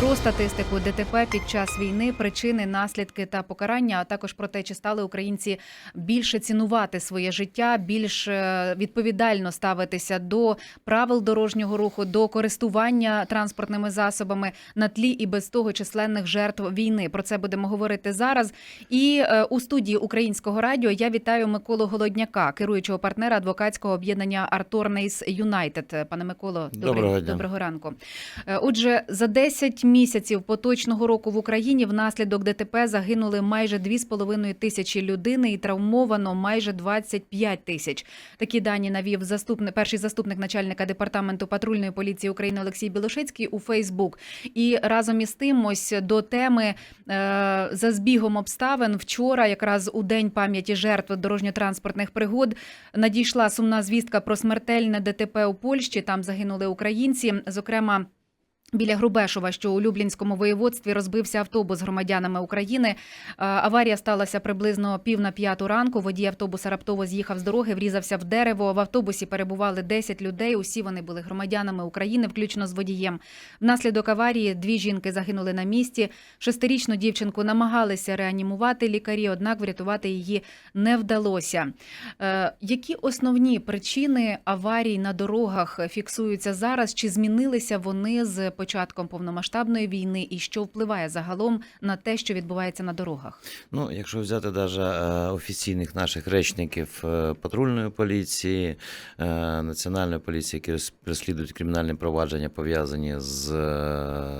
Про статистику ДТП під час війни, причини, наслідки та покарання, а також про те, чи стали українці більше цінувати своє життя, більш е, відповідально ставитися до правил дорожнього руху, до користування транспортними засобами на тлі і без того численних жертв війни. Про це будемо говорити зараз. І е, у студії українського радіо я вітаю Миколу Голодняка, керуючого партнера адвокатського об'єднання Арторнейс Юнайтед. Пане Миколо, добрий- Доброго доброго ранку. Е, Отже, за 10 місяців поточного року в Україні внаслідок ДТП загинули майже 2,5 тисячі людини і травмовано майже 25 тисяч. Такі дані навів заступник, перший заступник начальника департаменту патрульної поліції України Олексій Білошицький у Фейсбук. І разом із тим, ось до теми е, за збігом обставин вчора, якраз у день пам'яті жертв дорожньо-транспортних пригод, надійшла сумна звістка про смертельне ДТП у Польщі. Там загинули українці, зокрема. Біля Грубешова, що у Люблінському воєводстві розбився автобус з громадянами України. Е, Аварія сталася приблизно пів на п'яту ранку. Водій автобуса раптово з'їхав з дороги, врізався в дерево. В автобусі перебували 10 людей. Усі вони були громадянами України, включно з водієм. Внаслідок аварії дві жінки загинули на місці. Шестирічну дівчинку намагалися реанімувати лікарі, однак врятувати її не вдалося. Е, Які основні причини аварій на дорогах фіксуються зараз? Чи змінилися вони з початком повномасштабної війни, і що впливає загалом на те, що відбувається на дорогах? Ну, якщо взяти навіть офіційних наших речників е, патрульної поліції, е, національної поліції, які роз- розслідують кримінальні провадження пов'язані з е,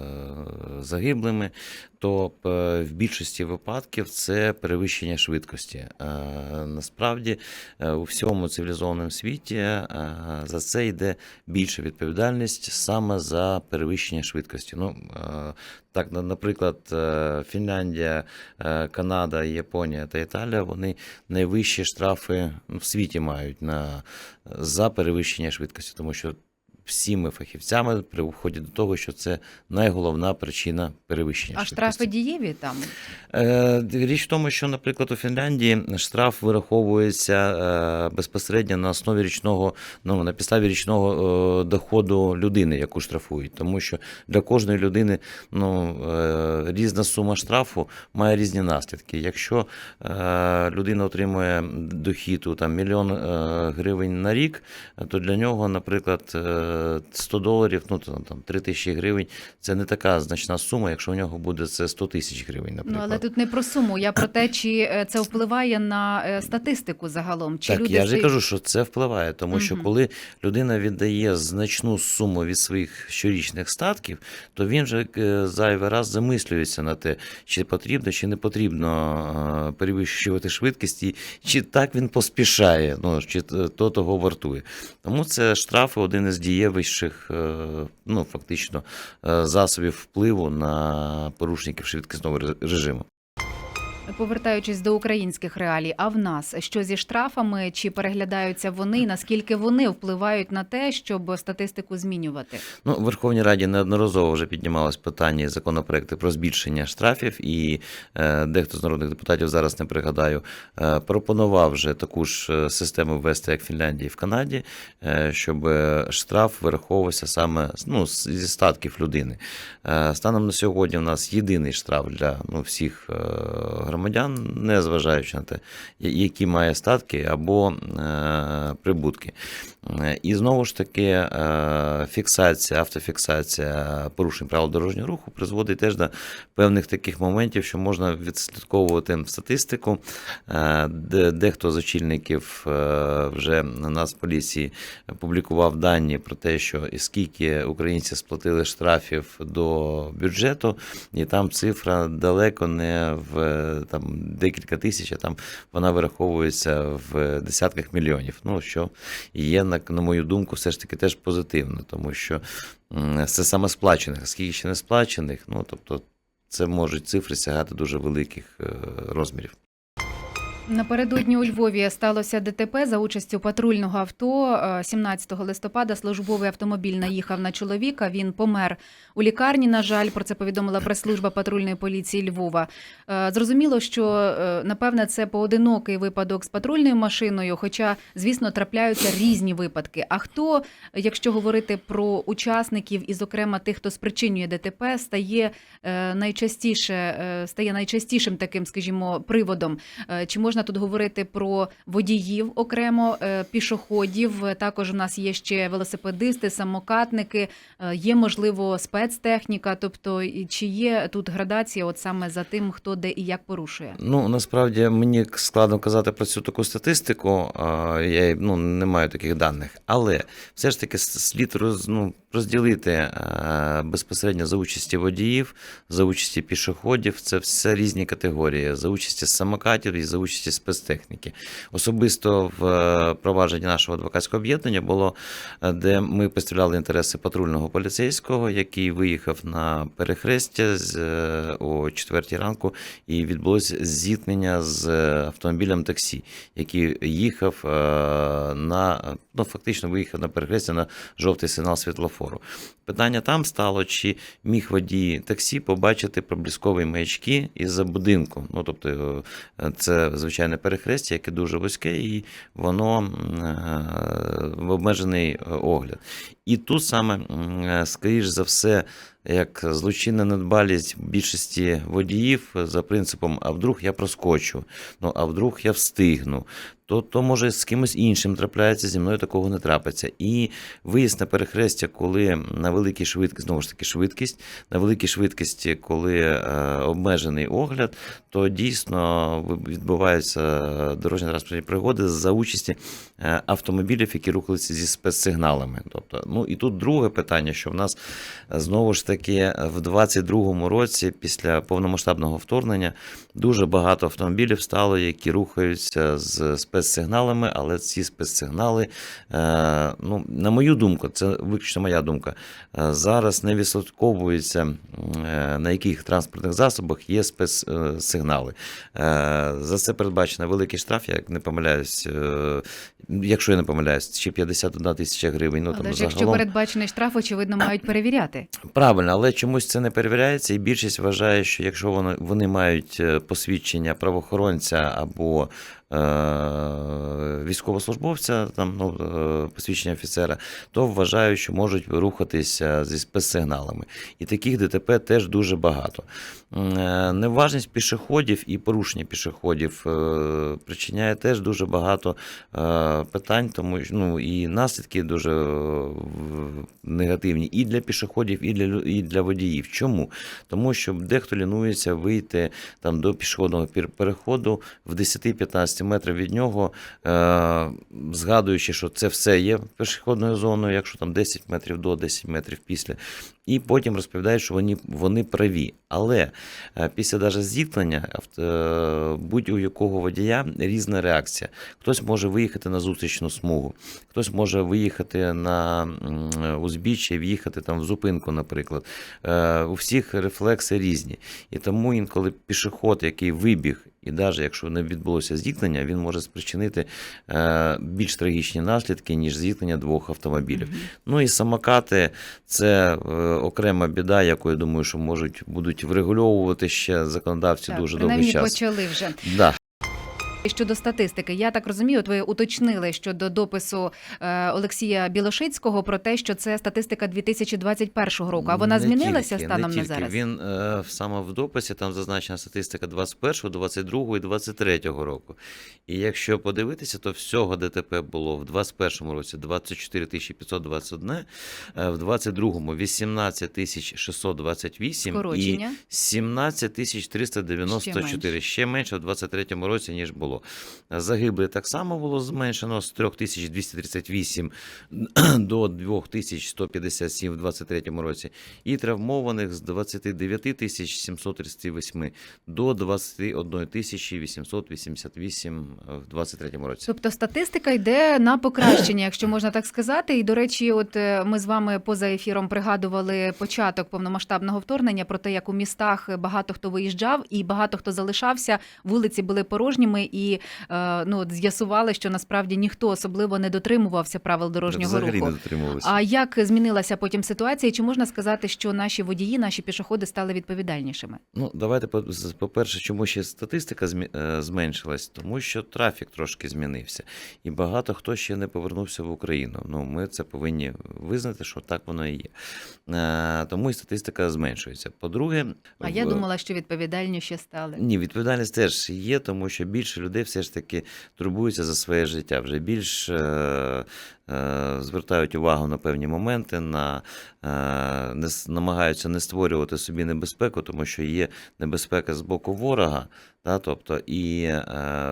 загиблими, то е, в більшості випадків це перевищення швидкості. Е, Насправді е, у всьому цивілізованому світі е, за це йде більша відповідальність саме за перевищення швидкості. Ну, е, так, наприклад, е, Фінляндія, е, Канада, Японія та Італія вони найвищі штрафи в світі мають на, за перевищення швидкості, тому що всіми фахівцями приходять до того, що це найголовна причина перевищення А швидкості. штрафи дієві там? Е, Річ в тому, що, наприклад, у Фінляндії штраф вираховується е, безпосередньо на основі річного, ну на підставі річного е, доходу людини, яку штрафують, тому що для кожної людини ну, різна сума штрафу має різні наслідки. Якщо людина отримує дохід у там мільйон гривень на рік, то для нього, наприклад, 100 доларів, ну там, там 3 тисячі гривень, це не така значна сума, якщо у нього буде це 100 тисяч гривень, Наприклад, Ну але тут не про суму. Я про те, чи е, це впливає на е, статистику загалом. Чи так, люди я ж і кажу, що це впливає, тому що коли людина віддає значну суму від своїх щорічних статків, то він же е, зайвий раз замислюється на те, чи потрібно, чи не потрібно перевищувати швидкість, і чи так він поспішає, ну чи то того вартує. Тому це штрафи один із дієвищих, е, ну фактично, е, засобів впливу на порушників швидкісного режиму. Повертаючись до українських реалій, а в нас що зі штрафами, чи переглядаються вони, наскільки вони впливають на те, щоб статистику змінювати? Ну, в Верховній Раді неодноразово вже піднімалось питання законопроекти про збільшення штрафів, і е, дехто з народних депутатів зараз не пригадаю, е, пропонував вже таку ж е, систему ввести, як в Фінляндії в Канаді, е, щоб штраф вираховувався саме ну, зі статків людини. Е, станом на сьогодні у нас єдиний штраф для ну, всіх е, громадян, не на те, які має статки або е, прибутки. Е, І знову ж таки, е, фіксація, автофіксація порушень правил дорожнього руху призводить теж до певних таких моментів, що можна відслідковувати статистику. Е, де- Дехто з очільників вже на нас поліції публікував дані про те, що скільки українці сплатили штрафів до бюджету, і там цифра далеко не в там декілька тисяч, а там вона вираховується в десятках мільйонів. Ну що є на, на мою думку, все ж таки теж позитивно, тому що це саме сплачених, а скільки ще не сплачених, ну тобто це можуть цифри сягати дуже великих е, розмірів. Напередодні у Львові сталося ДТП за участю патрульного авто. Е, 17 листопада службовий автомобіль наїхав на чоловіка. Він помер у лікарні. На жаль, про це повідомила прес-служба патрульної поліції Львова. Е, Зрозуміло, що е, напевне це поодинокий випадок з патрульною машиною, хоча, звісно, трапляються різні випадки. А хто, якщо говорити про учасників і, зокрема, тих, хто спричинює ДТП, стає е, найчастіше е, стає найчастішим таким, скажімо, приводом. Е, Чи можна тут говорити про водіїв окремо, е, пішоходів? Також у нас є ще велосипедисти, самокатники, е, є можливо спецтехніка. Тобто, чи є тут градація, от саме за тим, хто де і як порушує? Ну, насправді мені складно казати про цю таку статистику, я ну, не маю таких даних. Але все ж таки слід роз, ну, розділити е, безпосередньо за участі водіїв, за участі пішоходів. Це все різні категорії, за участі самокатів і за участі спецтехніки. Особисто в е, провадженні нашого адвокатського об'єднання було, е, де ми представляли інтереси патрульного поліцейського, який виїхав на перехрестя е, о 4 ранку і відбулося зіткнення з автомобілем таксі, який їхав на ну фактично виїхав на перехрестя на жовтий сигнал світлофору. Питання там стало, чи міг водій таксі побачити пробліскові маячки із-за будинку. Ну тобто це звичайне перехрестя, яке дуже вузьке, і воно е, в обмежений е, огляд. І тут саме, е, скоріш за все, як злочинна недбалість більшості водіїв за принципом, а вдруг я проскочу, ну а вдруг я встигну. То, то може з кимось іншим трапляється, зі мною такого не трапиться. І виїзд на перехрестя, коли на великій швидкості, знову ж таки, швидкість, на великій швидкості, коли е, обмежений огляд, то дійсно відбуваються дорожньо транспортні пригоди за участі е, автомобілів, які рухалися зі спецсигналами. Тобто, ну і тут друге питання, що в нас е, знову ж таки в 22-му році, після повномасштабного вторгнення, дуже багато автомобілів стало, які рухаються з спецсигналами, але ці спецсигнали, е, ну, на мою думку, це виключно моя думка, е, зараз не відслідковується, е, на яких транспортних засобах є спецсигнали. Е, За це передбачено великий штраф, я як не помиляюсь, е, якщо я не помиляюсь, чи 51 тисяча гривень. Ну, там ж загалом... передбачений штраф, очевидно, мають перевіряти. Правильно, але чомусь це не перевіряється, і більшість вважає, що якщо вони, вони мають е, посвідчення правоохоронця або військовослужбовця, там ну, е, посвідчення офіцера, то вважають, що можуть рухатися зі спецсигналами. І таких ДТП теж дуже багато. Е, Неважність пішоходів і порушення пішоходів е, причиняє теж дуже багато е, питань, тому ну, і наслідки дуже е, негативні і для пішоходів, і для, і для водіїв. Чому? Тому що дехто лінується вийти там, до пішохідного переходу в 10-15 метрів від нього, е, згадуючи, що це все є пішохідною зоною, якщо там 10 метрів до, 10 метрів після. І потім розповідають, що вони, вони праві. Але е, після даже зіткнення е, будь-у якого водія різна реакція. Хтось може виїхати на зустрічну смугу, хтось може виїхати на узбіччя в'їхати там в зупинку, наприклад. Е, У всіх рефлекси різні. І тому інколи пішоход, який вибіг, і навіть якщо не відбулося зіткнення, він може спричинити е, більш трагічні наслідки, ніж зіткнення двох автомобілів. Ну і самокати це е, окрема біда, яку я думаю, що можуть будуть врегульовувати ще законодавці Так, дуже довгий час. почали вже. Да. Щодо статистики, я так розумію, от ви уточнили щодо допису е, Олексія Білошицького про те, що це статистика 2021 року. А вона Не змінилася тільки, станом не на зараз? Він е, саме в дописі там зазначена статистика 21, 22 і 23 року. І якщо подивитися, то всього ДТП було в 21 році 24 521, е, в 22 18 628 і Скорочення. 17 394. Ще менше в 23 році, ніж було. Загиблих так само було зменшено з 3238 до 2157 в 23 році. І травмованих з 29 738 до 21 888 в 23 році. Тобто статистика йде на покращення, якщо можна так сказати. І до речі, от е, ми з вами поза ефіром пригадували початок повномасштабного вторгнення про те, як у містах багато хто виїжджав і багато хто залишався. Вулиці були порожніми, і і е, ну з'ясували, що насправді ніхто особливо не дотримувався правил дорожнього Взагалі руху. не. А як змінилася потім ситуація? Чи можна сказати, що наші водії, наші пішоходи стали відповідальнішими? Ну, давайте по- по-перше, чому ще статистика е, зменшилась, тому що трафік трошки змінився, і багато хто ще не повернувся в Україну. Ну, ми це повинні визнати, що так воно і є. Е, Тому і статистика зменшується. По-друге, А я думала, що відповідальніші стали. ні, відповідальність теж є, тому що більше людей все ж таки турбуються за своє життя. Вже більш е, е, звертають увагу на певні моменти, на, е, не, намагаються не створювати собі небезпеку, тому що є небезпека з боку ворога. Та, тобто, і е,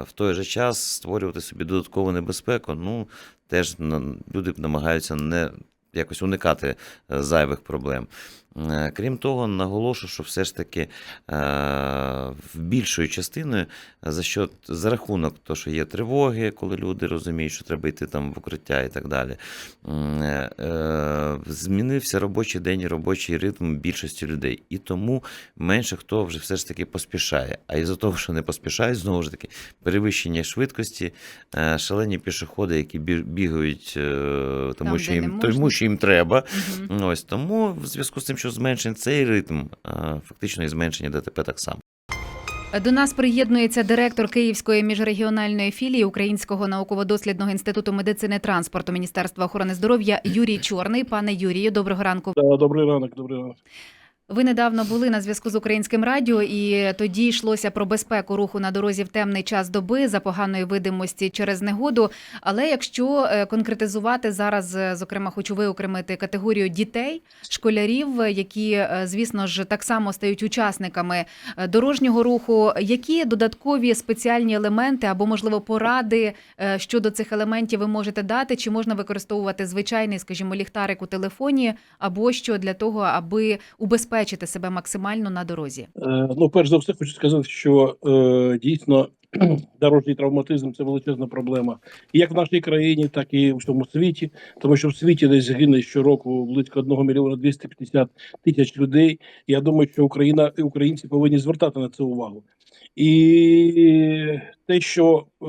в той же час створювати собі додаткову небезпеку, ну, теж люди намагаються не якось уникати е, зайвих проблем. Е, Крім того, наголошу, що все ж таки е, в більшою частиною за що за рахунок того, що є тривоги, коли люди розуміють, що треба йти там в укриття і так далі. е, Змінився робочий день і робочий ритм більшості людей. І тому менше хто вже все ж таки поспішає. А із-за того, що не поспішають, знову ж таки, перевищення швидкості, шалені пішоходи, які бігають, тому, Там, що їм, тому що їм треба. Мгм. Ось тому в зв'язку з тим, що зменшений цей ритм, е, фактично і зменшення ДТП так само. До нас приєднується директор Київської міжрегіональної філії Українського науково-дослідного інституту медицини транспорту Міністерства охорони здоров'я Юрій Чорний. Пане Юрію, доброго ранку. Добрий ранок, добрий ранок. Ви недавно були на зв'язку з українським радіо, і тоді йшлося про безпеку руху на дорозі в темний час доби за поганої видимості через негоду. Але якщо е, конкретизувати зараз, е, зокрема, хочу виокремити категорію дітей, школярів, е, які, звісно ж, так само стають учасниками дорожнього руху, які додаткові спеціальні елементи або, можливо, поради щодо цих елементів ви можете дати, чи можна використовувати звичайний, скажімо, ліхтарик у телефоні, або що для того, аби убезпечити себе максимально на дорозі? Е, ну, перш за все, хочу сказати, що е, дійсно дорожній травматизм це величезна проблема, як в нашій країні, так і у всьому світі, тому що в світі десь гине щороку близько 1 мільйона 250 тисяч людей. Я думаю, що Україна і українці повинні звертати на це увагу. І те, що е,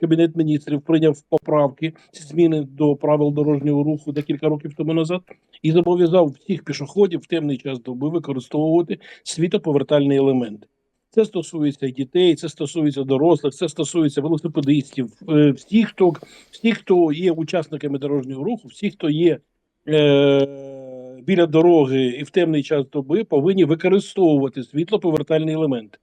кабінет міністрів прийняв поправки, зміни до правил дорожнього руху декілька років тому назад, і зобов'язав всіх пішоходів в темний час доби використовувати світоповертальні елементи. Це стосується дітей, це стосується дорослих, це стосується велосипедистів, е, всіх, хто всі, хто є учасниками дорожнього руху, всі, хто є е, біля дороги і в темний час доби, повинні використовувати світлоповертальні елементи.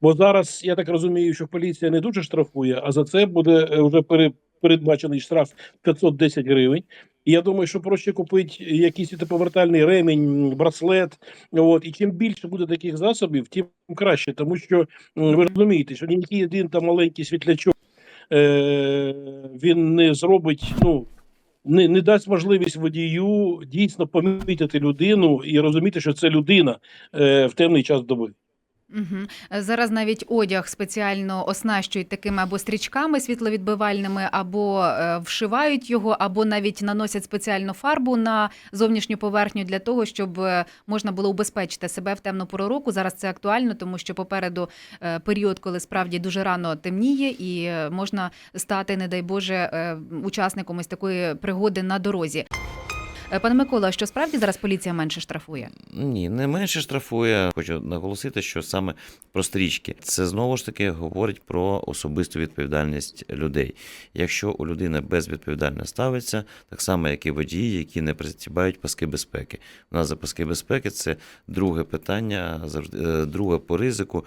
Бо зараз я так розумію, що поліція не дуже штрафує, а за це буде е, вже пере- передбачений штраф 510 гривень. І я думаю, що проще купити якийсь повертальний ремінь, браслет. От і чим більше буде таких засобів, тим краще. Тому що ви розумієте, що ніякий один там маленький світлячок е, він не зробить. Ну не, не дасть можливість водію дійсно помітити людину і розуміти, що це людина е, в темний час доби. Угу. Зараз навіть одяг спеціально оснащують такими або стрічками світловідбивальними, або е, вшивають його, або навіть наносять спеціальну фарбу на зовнішню поверхню для того, щоб е, можна було убезпечити себе в темну пору року. Зараз це актуально, тому що попереду е, період, коли справді дуже рано темніє, і можна стати, не дай Боже, учасником ось такої пригоди на дорозі. Е, Пане Микола, що справді зараз поліція менше штрафує? Ні, не менше штрафує. Хочу наголосити, що саме про стрічки це знову ж таки говорить про особисту відповідальність людей. Якщо у людини безвідповідально ставиться, так само як і водії, які не притібають паски безпеки. У нас за паски безпеки це друге питання, завжди е, друге по ризику,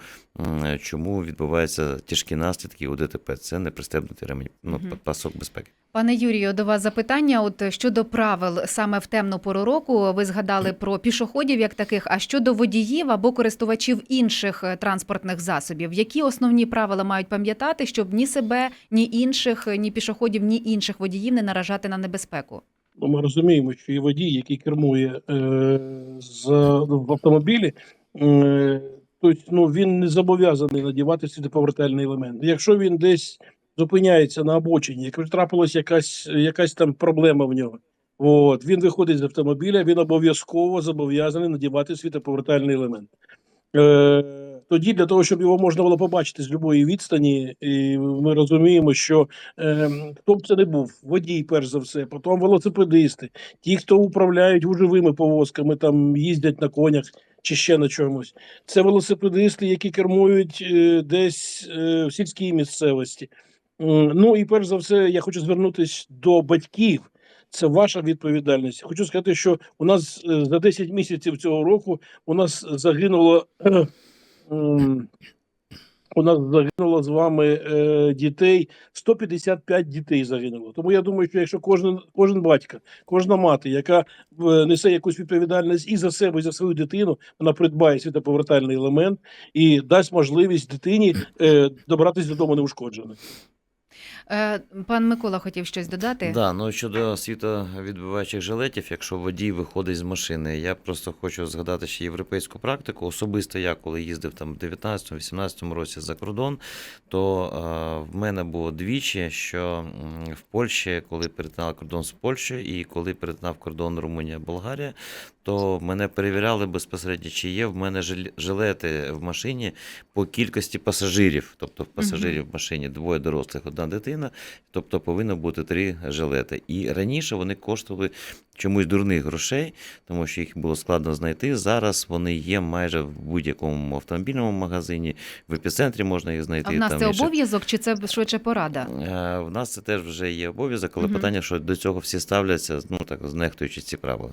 чому відбуваються тяжкі наслідки у ДТП. Це не пристебнутий ремень, ну, пасок безпеки. Пане Юрію, до вас запитання. От щодо правил саме в темну пору року, ви згадали про пішоходів як таких. А щодо водіїв або користувачів інших е, транспортних засобів, які основні правила мають пам'ятати, щоб ні себе, ні інших, ні пішоходів, ні інших водіїв не наражати на небезпеку? Ну, ми розуміємо, що і водій, який кермує е, з, в автомобілі, е, тобто, ну, він не зобов'язаний надівати світоповертальний елемент. Якщо він десь зупиняється на обочині, якщо трапилась якась, якась там проблема в нього, от, він виходить з автомобіля, він обов'язково зобов'язаний надівати світоповертальний елемент. Е, тоді для того, щоб його можна було побачити з любої відстані, і ми розуміємо, що е, хто б це не був, водій, перш за все, потім велосипедисти, ті, хто управляють гужовими повозками, там їздять на конях чи ще на чомусь. Це велосипедисти, які кермують е, десь е, в сільській місцевості. Ну і перш за все, я хочу звернутися до батьків. Це ваша відповідальність. Хочу сказати, що у нас е, за 10 місяців цього року у нас загинуло. е, У нас загинуло з вами е, дітей 155 дітей загинуло. Тому я думаю, що якщо кожен кожен батько, кожна мати, яка несе якусь відповідальність і за себе, і за свою дитину, вона придбає світоповертальний елемент і дасть можливість дитині е, добратися додому неушкодженою. Е, Пан Микола хотів щось додати. Да, ну щодо світовідбиваючих жилетів, якщо водій виходить з машини, я просто хочу згадати ще європейську практику. Особисто я, коли їздив там в 19-18 році за кордон, то е, в мене було двічі, що в Польщі, коли перетинав кордон з Польщею і коли перетинав кордон Румунія, Болгарія, то мене перевіряли безпосередньо, чи є в мене жилети в машині по кількості пасажирів. Тобто в пасажирів в машині двоє дорослих, одна дитина, тобто повинно бути три жилети. І раніше вони коштували чомусь дурних грошей, тому що їх було складно знайти. Зараз вони є майже в будь-якому автомобільному магазині, в епіцентрі можна їх знайти. А в нас там це ще- обов'язок чи це швидше порада? Е, В нас це теж вже є обов'язок, але Мгм. питання, що до цього всі ставляться, ну так знехтуючи ці правила.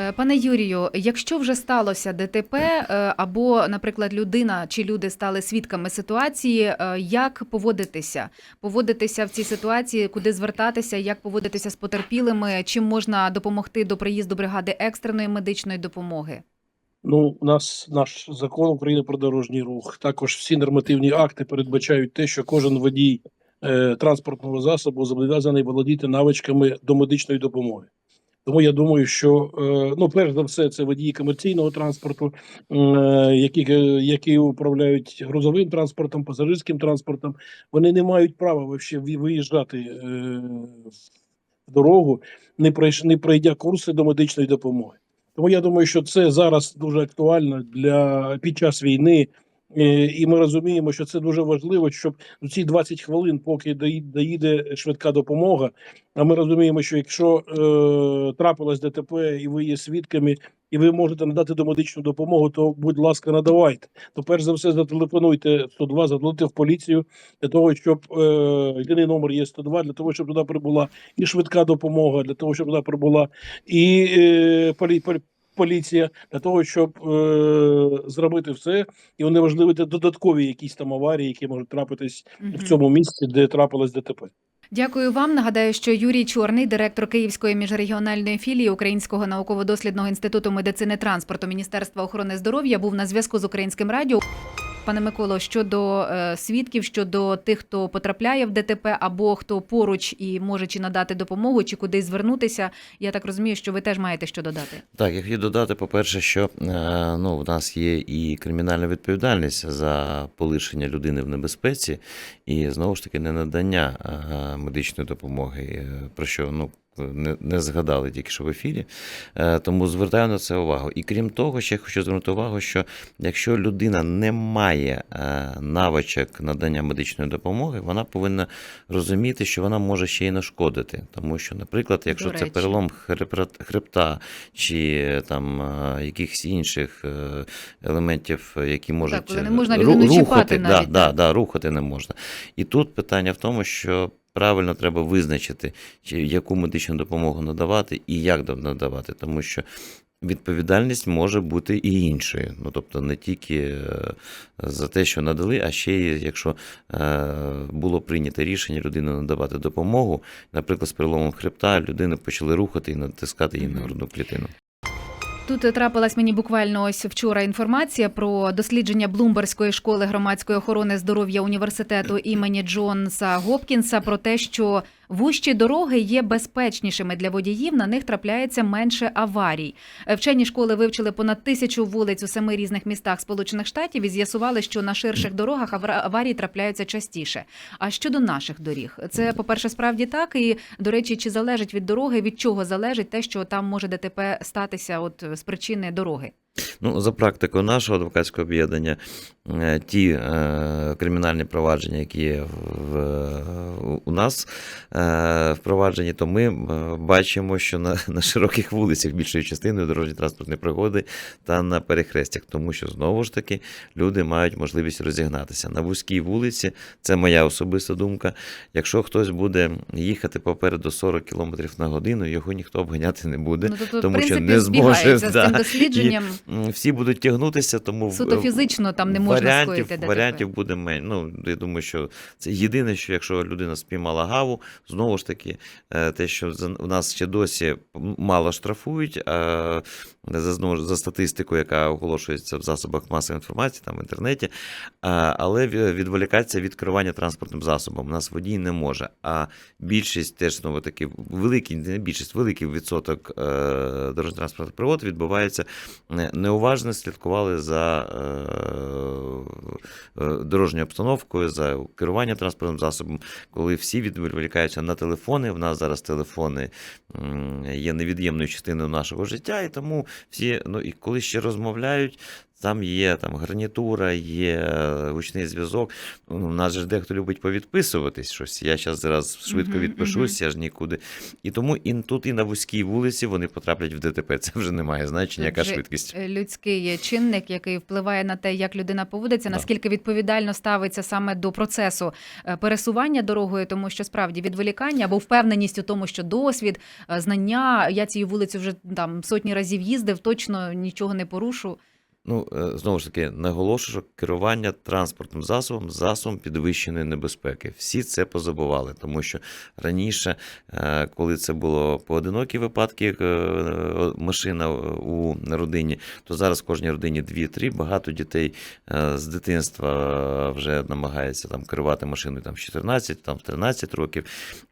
Е, Пане Юрію, якщо вже сталося ДТП, е, або, наприклад, людина чи люди стали свідками ситуації, е, як поводитися? Поводитися в цій ситуації, куди звертатися, як поводитися з потерпілими, чим можна допомогти до приїзду бригади екстреної медичної допомоги? Ну, у нас наш закон України про дорожній рух. Також всі нормативні акти передбачають те, що кожен водій е, транспортного засобу зобов'язаний володіти навичками до медичної допомоги. Тому я думаю, що е, ну, перш за все, це водії комерційного транспорту, е, які, е, які управляють грузовим транспортом, пасажирським транспортом. Вони не мають права вообще виїжджати в дорогу, не пройш, не пройдя курси до медичної допомоги. Тому я думаю, що це зараз дуже актуально для під час війни. Е, І ми розуміємо, що це дуже важливо, щоб ці 20 хвилин, поки доїде, швидка допомога. А ми розуміємо, що якщо е, трапилось ДТП і ви є свідками, і ви можете надати домедичну допомогу, то будь ласка, надавайте. То перш за все зателефонуйте 102, зателефонуйте в поліцію для того, щоб е, єдиний номер є 102, для того, щоб туди прибула і швидка допомога, для того, щоб туди прибула і е, полі, полі, поліція, для того, щоб е, зробити все і унеможливити додаткові якісь там аварії, які можуть трапитись угу. в цьому місці, де трапилось ДТП. Дякую вам. Нагадаю, що Юрій Чорний, директор Київської міжрегіональної філії Українського науково-дослідного інституту медицини транспорту Міністерства охорони здоров'я, був на зв'язку з українським радіо. Пане Миколо, щодо е, свідків, щодо тих, хто потрапляє в ДТП, або хто поруч і може чи надати допомогу, чи кудись звернутися, я так розумію, що ви теж маєте що додати. Так, я хотів додати, по-перше, що е, ну, в нас є і кримінальна відповідальність за полишення людини в небезпеці, і знову ж таки не надання е, медичної допомоги, про що ну, не, не згадали тільки що в ефірі. Е, Тому звертаю на це увагу. І крім того, ще хочу звернути увагу, що якщо людина не має е, навичок надання медичної допомоги, вона повинна розуміти, що вона може ще й нашкодити. Тому що, наприклад, якщо це перелом хребта чи е, там е, якихось інших елементів, які можуть коли не можна ру- рухати, навіть, да, да, да, рухати не можна. І тут питання в тому, що правильно треба визначити, чи яку медичну допомогу надавати і як надавати, тому що. Відповідальність може бути і іншою. Ну тобто не тільки е, за те, що надали, а ще й якщо е, було прийнято рішення людину надавати допомогу, наприклад, з переломом хребта людину почали рухати і натискати її на грудну клітину. Тут трапилась мені буквально ось вчора інформація про дослідження Блумберської школи громадської охорони здоров'я університету імені Джонса Гопкінса про те, що вущі дороги є безпечнішими для водіїв. На них трапляється менше аварій. Е, Вчені школи вивчили понад тисячу вулиць у семи різних містах Сполучених Штатів і з'ясували, що на ширших дорогах аварії трапляються частіше. А щодо наших доріг, це по перше, справді так. І до речі, чи залежить від дороги, від чого залежить те, що там може ДТП статися, от з причини дороги? Ну, за практикою нашого адвокатського об'єднання, е, ті е, кримінальні провадження, які є в, в- у нас е, впроваджені, то ми е, бачимо, що на, на широких вулицях більшою частиною дорожні транспортні пригоди та на перехрестях, тому що знову ж таки люди мають можливість розігнатися. На вузькій вулиці, це моя особиста думка. Якщо хтось буде їхати попереду 40 км на годину, його ніхто обганяти не буде. Ну, тобто, тому в що не зможе, збігається з цим дослідженням. Всі будуть тягнутися, тому Суто фізично там не можна варіантів, скоїти варіантів буде менше. Ну, я думаю, що це єдине, що якщо людина спіймала гаву, знову ж таки, е, те, що за- нас ще досі мало штрафують, а знову за статистикою, яка оголошується в засобах масової інформації, там в інтернеті, але ві- відволікатися від керування транспортним засобом. У нас водій не може. А більшість теж знову таки великий, не більшість, великий відсоток е, дорожньо-транспортних пригод відбувається неуважно слідкували за е, е, дорожньою обстановкою, за керуванням транспортним засобом, коли всі відволікаються на телефони. В нас зараз телефони є невід'ємною частиною нашого життя, і тому всі, ну і коли ще розмовляють. Там є там гарнітура, є е, гучний зв'язок. У нас же дехто любить повідписуватись щось. Я зараз зараз швидко відпишусь, я ж нікуди. І тому і тут, і на вузькій вулиці вони потраплять в ДТП. Це вже не має значення, яка вже швидкість. е, людський чинник, який впливає на те, як людина поводиться, Да. наскільки відповідально ставиться саме до процесу е, пересування дорогою, тому що справді відволікання або впевненість у тому, що досвід, е, знання, я цією вулицю вже там сотні разів їздив, точно нічого не порушу. Ну, е, знову ж таки, наголошую, що керування транспортним засобом засобом підвищеної небезпеки. Всі це позабували, тому що раніше, е, коли це було поодинокі випадки, е, машина у родині, то зараз в кожній родині 2-3. Багато дітей з дитинства вже намагаються там керувати машиною там, в 14, там, в 13 років.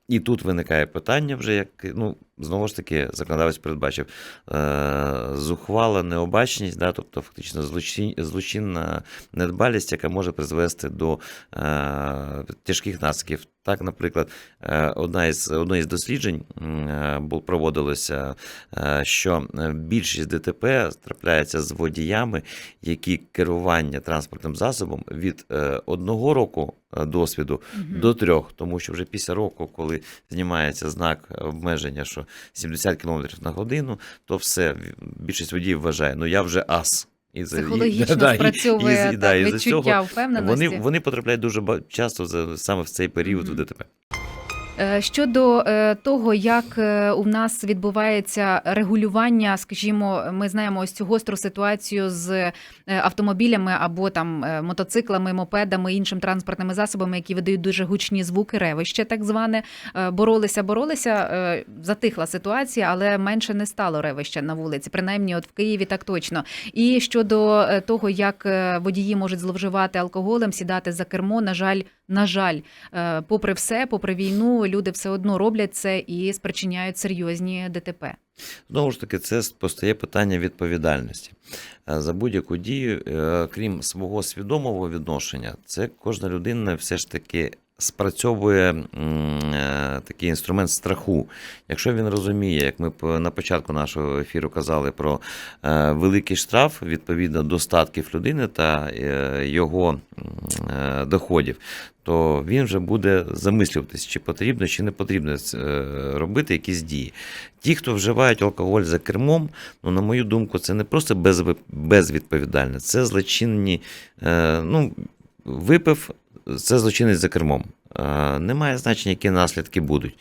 І тут виникає питання, вже як ну знову ж таки законодавець передбачив е, зухвала необачність, да, тобто фактично злочин, злочинна недбалість, яка може призвести до е, тяжких наслідків. Так, наприклад, е, одна із одне із досліджень е, проводилося, е, що більшість ДТП трапляється з водіями, які керування транспортним засобом від одного року досвіду Мгм. до трьох, тому що вже після року, коли знімається знак обмеження, що 70 км на годину, то все більшість водіїв вважає, ну я вже ас. І за- Психологічно да, спрацьовує і- і, та, і відчуття цього впевненості. Вони, вони потрапляють дуже часто за, саме в цей період Мгм. в ДТП. Е, Щодо е, того, як е, у нас відбувається регулювання, скажімо, ми знаємо ось цю гостру ситуацію з автомобілями або там е, мотоциклами, мопедами, іншим транспортними засобами, які видають дуже гучні звуки, ревище, так зване. Е, Боролися, боролися, е, затихла ситуація, але менше не стало ревища на вулиці, принаймні, от в Києві так точно. І щодо е, того, як е, водії можуть зловживати алкоголем, сідати за кермо, на жаль, на жаль, е, попри все, попри війну, люди все одно роблять це і спричиняють серйозні ДТП. Знову ж таки, це постає питання відповідальності. Е, За будь-яку дію, е, крім свого свідомого відношення, це кожна людина все ж таки спрацьовує е, такий інструмент страху. Якщо він розуміє, як ми на початку нашого ефіру казали про великий штраф відповідно до статків людини та його доходів, то він вже буде замислюватись, чи потрібно, чи не потрібно е, робити якісь дії. Ті, хто вживають алкоголь за кермом, ну, на мою думку, це не просто безвідповідальне, це злочинні. Е, ну, випив, це злочинець за кермом. Е, немає значення, які наслідки будуть.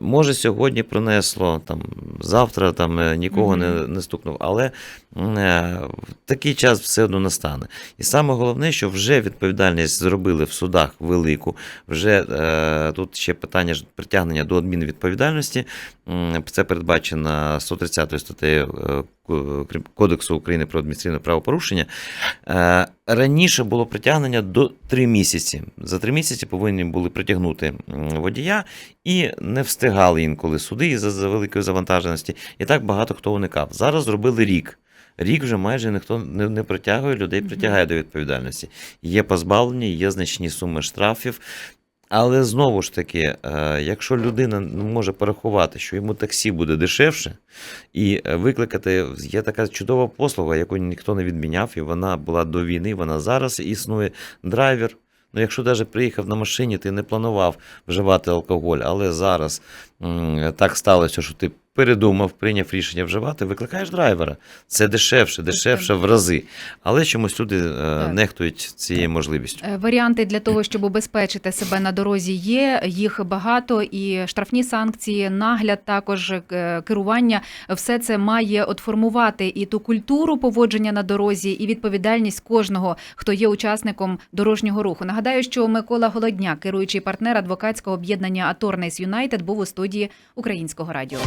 Може, сьогодні пронесло, там, завтра там, е, нікого не, Мгм. не стукнув, але е, в такий час все одно настане. І саме головне, що вже відповідальність зробили в судах велику, вже е, тут ще питання ж притягнення до адмінвідповідальності. Це передбачено 130 статтею е, Кодексу України про адміністративне правопорушення. Е, Раніше було притягнення до 3 місяці. За 3 місяці повинні були притягнути водія і не встигали інколи суди із-за великої завантаженості. І так багато хто уникав. Зараз зробили рік. Рік вже майже ніхто не, не притягує, людей притягає до відповідальності. Є позбавлення, є значні суми штрафів. Але знову ж таки, е, якщо людина може порахувати, що йому таксі буде дешевше, і е, викликати є така чудова послуга, яку ніхто не відміняв, і вона була до війни, вона зараз існує. Драйвер. Ну, якщо навіть приїхав на машині, ти не планував вживати алкоголь, але зараз так сталося, що ти передумав, прийняв рішення вживати, викликаєш драйвера. Це дешевше, дешевше в рази. Але чомусь люди е, нехтують цією можливістю. Е, Варіанти для того, щоб убезпечити себе на дорозі, є. Їх багато, і штрафні санкції, нагляд, також е, керування, все це має от формувати і ту культуру поводження на дорозі, і відповідальність кожного, хто є учасником дорожнього руху. Нагадаю, що Микола Голодняк, керуючий партнер адвокатського об'єднання Аторнейс Юнайтед, був у студії Українського радіо.